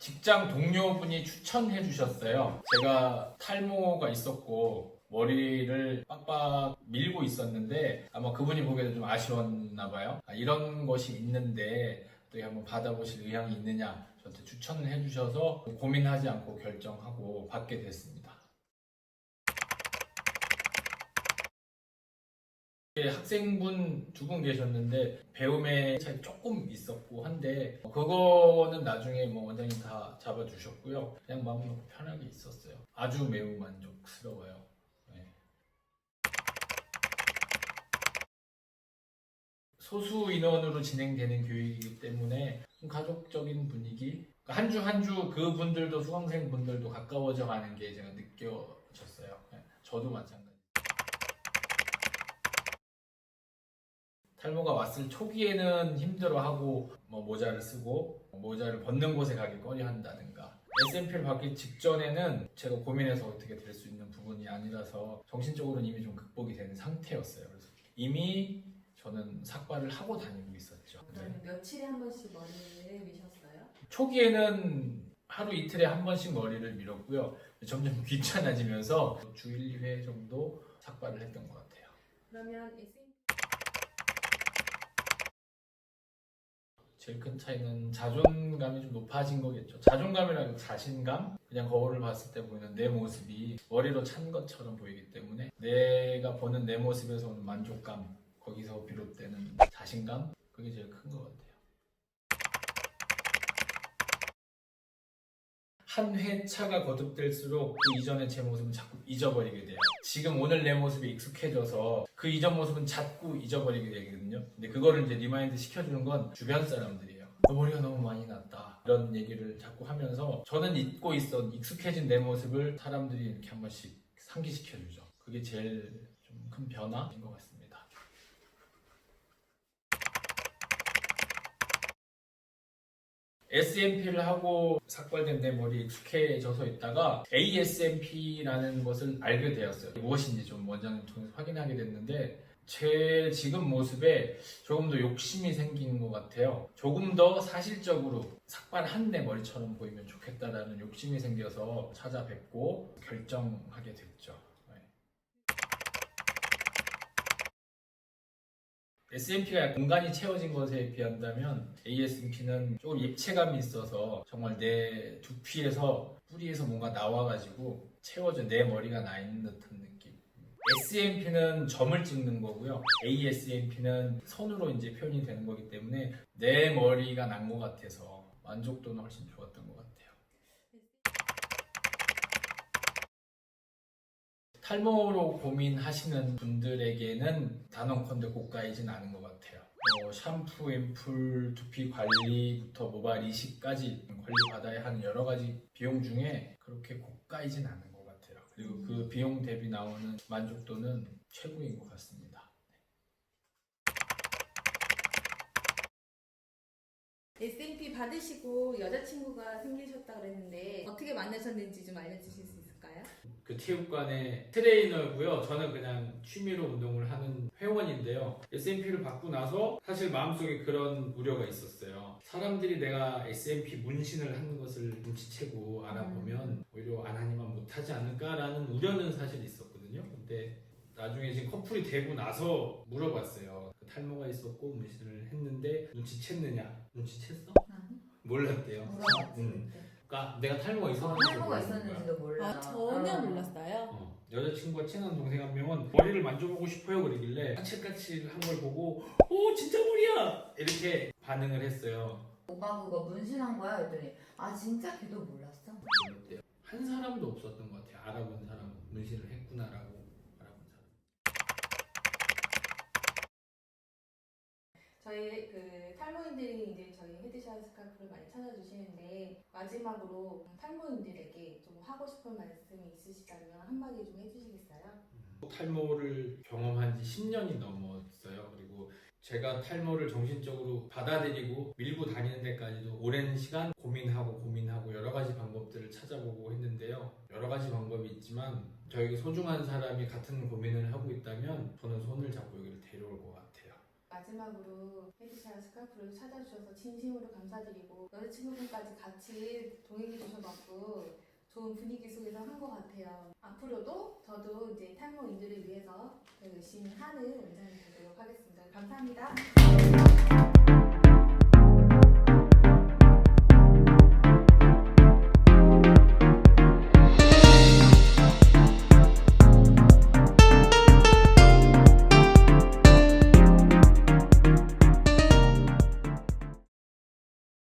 직장 동료분이 추천해 주셨어요. 제가 탈모가 있었고 머리를 빡빡 밀고 있었는데 아마 그분이 보기에도 좀 아쉬웠나 봐요. 아, 이런 것이 있는데 또 한번 받아보실 의향이 있느냐 저한테 추천을 해주셔서 고민하지 않고 결정하고 받게 됐습니다. 예, 학생분 두 분 계셨는데 배움에 차이 조금 있었고 한데 그거는 나중에 뭐 원장님 다 잡아주셨고요. 그냥 마음 놓고 편하게 있었어요. 아주 매우 만족스러워요. 네. 소수 인원으로 진행되는 교육이기 때문에 좀 가족적인 분위기 한 주 한 주 그분들도 수강생 분들도 가까워져 가는 게 제가 느껴졌어요. 네, 저도 마찬가지. 탈모가 왔을 초기에는 힘들어하고 뭐 모자를 쓰고 모자를 벗는 곳에 가기 꺼려한다든가 SMP를 받기 직전에는 제가 고민해서 어떻게 될 수 있는 부분이 아니라서 정신적으로는 이미 좀 극복이 되는 상태였어요. 그래서 이미 저는 삭발을 하고 다니고 있었죠. 네. 그럼 며칠에 한 번씩 머리를 미셨어요? 초기에는 하루 이틀에 한 번씩 머리를 밀었고요. 점점 귀찮아지면서 주 1, 2회 정도 삭발을 했던 것 같아요. 그러면 제일 큰 차이는 자존감이 좀 높아진 거겠죠. 자존감이라고 자신감? 그냥 거울을 봤을 때 보이는 내 모습이 머리로 찬 것처럼 보이기 때문에 내가 보는 내 모습에서 오는 만족감, 거기서 비롯되는 자신감? 그게 제일 큰 것 같아요. 한 회차가 거듭될수록 그 이전의 제 모습은 자꾸 잊어버리게 돼요. 지금 오늘 내 모습에 익숙해져서 그 이전 모습은 자꾸 잊어버리게 되거든요. 근데 그거를 이제 리마인드 시켜주는 건 주변 사람들이에요. 너 머리가 너무 많이 났다. 이런 얘기를 자꾸 하면서 저는 잊고 있어 익숙해진 내 모습을 사람들이 이렇게 한 번씩 상기시켜주죠. 그게 제일 좀 큰 변화인 것 같습니다. SMP를 하고 삭발된 내 머리에 익숙해져서 있다가 ASMP라는 것을 알게 되었어요. 무엇인지 좀 원장님 통해서 확인하게 됐는데 제 지금 모습에 조금 더 욕심이 생긴 것 같아요. 조금 더 사실적으로 삭발한 내 머리처럼 보이면 좋겠다라는 욕심이 생겨서 찾아뵙고 결정하게 됐죠. 네. SMP가 공간이 채워진 것에 비한다면 ASMP는 조금 입체감이 있어서 정말 내 두피에서 뿌리에서 뭔가 나와가지고 채워져 내 머리가 나 있는 듯한 느낌. SMP는 점을 찍는 거고요. ASMP는 선으로 이제 표현이 되는 거기 때문에 내 머리가 난 것 같아서 만족도는 훨씬 좋았던 것 같아요. 탈모로 고민하시는 분들에게는 단언컨대 고가이진 않은 것 같아요. 뭐 샴푸, 앰플, 두피 관리부터 모발 이식까지 관리 받아야 하는 여러 가지 비용 중에 그렇게 고가이진 않은 것 같아요. 그리고 그 비용 대비 나오는 만족도는 최고인 것 같습니다. SMP 받으시고 여자친구가 생기셨다 그랬는데 어떻게 만나셨는지 좀 알려주실 수 있 을까요? 그 체육관의 트레이너고요. 저는 그냥 취미로 운동을 하는 회원인데요. SMP를 받고 나서 사실 마음속에 그런 우려가 있었어요. 사람들이 내가 SMP 문신을 하는 것을 눈치채고 알아보면 오히려 안 하니만 못하지 않을까라는 우려는 사실 있었거든요. 근데 나중에 지금 커플이 되고 나서 물어봤어요. 그 탈모가 있었고 문신을 했는데 눈치챘느냐? 눈치챘어? 몰랐대요. 음. 그러니까 내가 탈모가 있었는지 탈모가 모르는 거야. 있었는지도 몰라. 아 전혀 어. 몰랐어요. 어, 여자친구가 친한 동생 한 명은 머리를 만져보고 싶어요 그러길래 까칠까칠한 걸 보고 오 진짜 머리야 이렇게 반응을 했어요 오빠 그거 문신한 거야? 했더니 아 진짜 걔도 몰랐어. 한 사람도 없었던 것 같아요 알아본 사람 문신을 했구나라고 알아본 사람 저희 그 탈모인들이 이제 저희 헤드샷 스카프를 많이 찾아주시는데 마지막으로 탈모인들에게 좀 하고 싶은 말씀이 있으시다면 한마디 좀 해주시겠어요? 탈모를 경험한 지 10년이 넘었어요 그리고 제가 탈모를 정신적으로 받아들이고 밀고 다니는 데까지도 오랜 시간 고민하고 고민하고 여러 가지 방법들을 찾아보고 했는데요. 여러 가지 방법이 있지만 저에게 소중한 사람이 같은 고민을 하고 있다면 저는 손을 잡고 여기를 데려올 것 같아요. 마지막으로 헤드샤 스카프를 찾아주셔서 진심으로 감사드리고 여자친구분까지 같이 동행해 주셔갖고 좋은 분위기 속에서 한 것 같아요. 앞으로도 저도 이제 탈모인들을 위해서 더 열심히 하는 원장이 되도록 하겠습니다. 감사합니다.